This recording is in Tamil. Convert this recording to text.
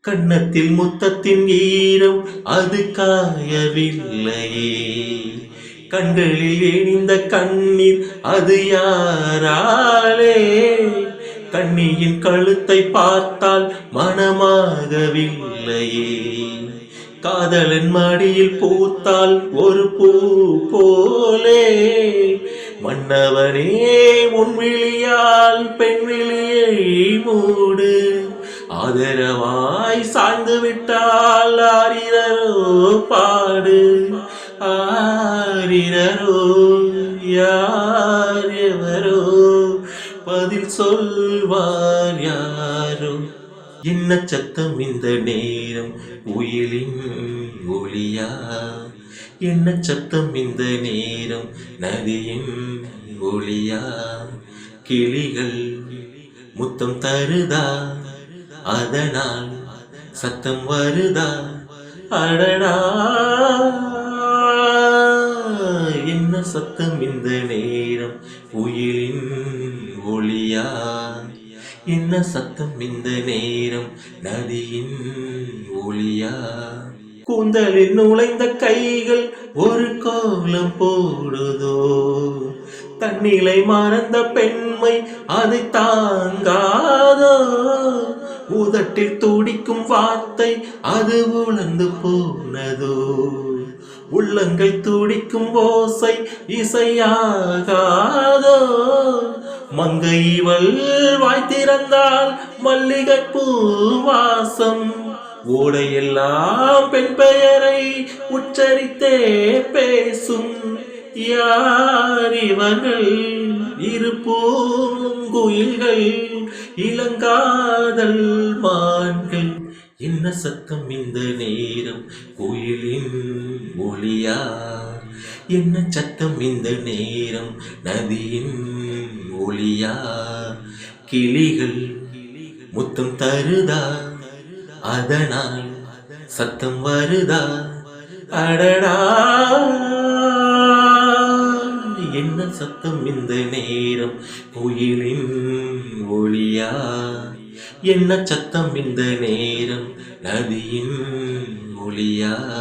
கன்னத்தில் முத்தத்தின் ஈரம் அது காயவில்லையே கண்களில் எரிந்த கண்ணீர் அது யாராலே? கண்ணியின் கழுத்தை பார்த்தால் மனமாகவில்லையே காதலன் மடியில் பூத்தால் ஒரு பூ போலே. மன்னவனே உன் விழியால் பெண் விழியை மூடு. ஆதரவாய் சாய்ந்து விட்டால் ஆரிரரோ பாடு. ஆரிரரோ யார் எவரோ பதில் சொல்வார் யாரோ என்ன சத்தம் இந்த நேரம்? உயிலின் ஒளியா? என்ன சத்தம் இந்த நேரம்? நதியின் ஒளியா? கிளிகள் முத்தம் தருதா? அதனால் சத்தம் வருதா? அடடா! என்ன சத்தம் இந்த நேரம்? உயிரின் ஒளியா? என்ன சத்தம் இந்த நேரம்? நதியின் ஒளியா? கூந்தலில் நுழைந்த கைகள் ஒரு கோலம் போடுதோ? தன்னிலை மறந்த பெண்மை அதை தாங்காதோ? உதட்டில் துடிக்கும் வார்த்தை அது உணர்ந்து போனதோ? உள்ளங்கள் துடிக்கும் ஓசை இசையாகாதோ? மங்கை இவள் வாய் திறந்தால் மல்லிகை பூ வாசம் ஓடையெல்லாம் பெண் பெயரை உச்சரித்தே பேசும். யார் இவர்கள் இரு இளங்காதல் மான்கள். என்ன சத்தம் இந்த நேரம்? குயிலின் ஒளியா என்ன சத்தம் இந்த நேரம்? நதியின் ஒளியா கிளிகள் முத்தம் தருதா? அதனால் சத்தம் வருதா? அடடா! என்ன சத்தம் இந்த நேரம்? குயிலின் ஒளியா? என்ன சத்தம் இந்த நேரம்? நதியின் ஒளியா?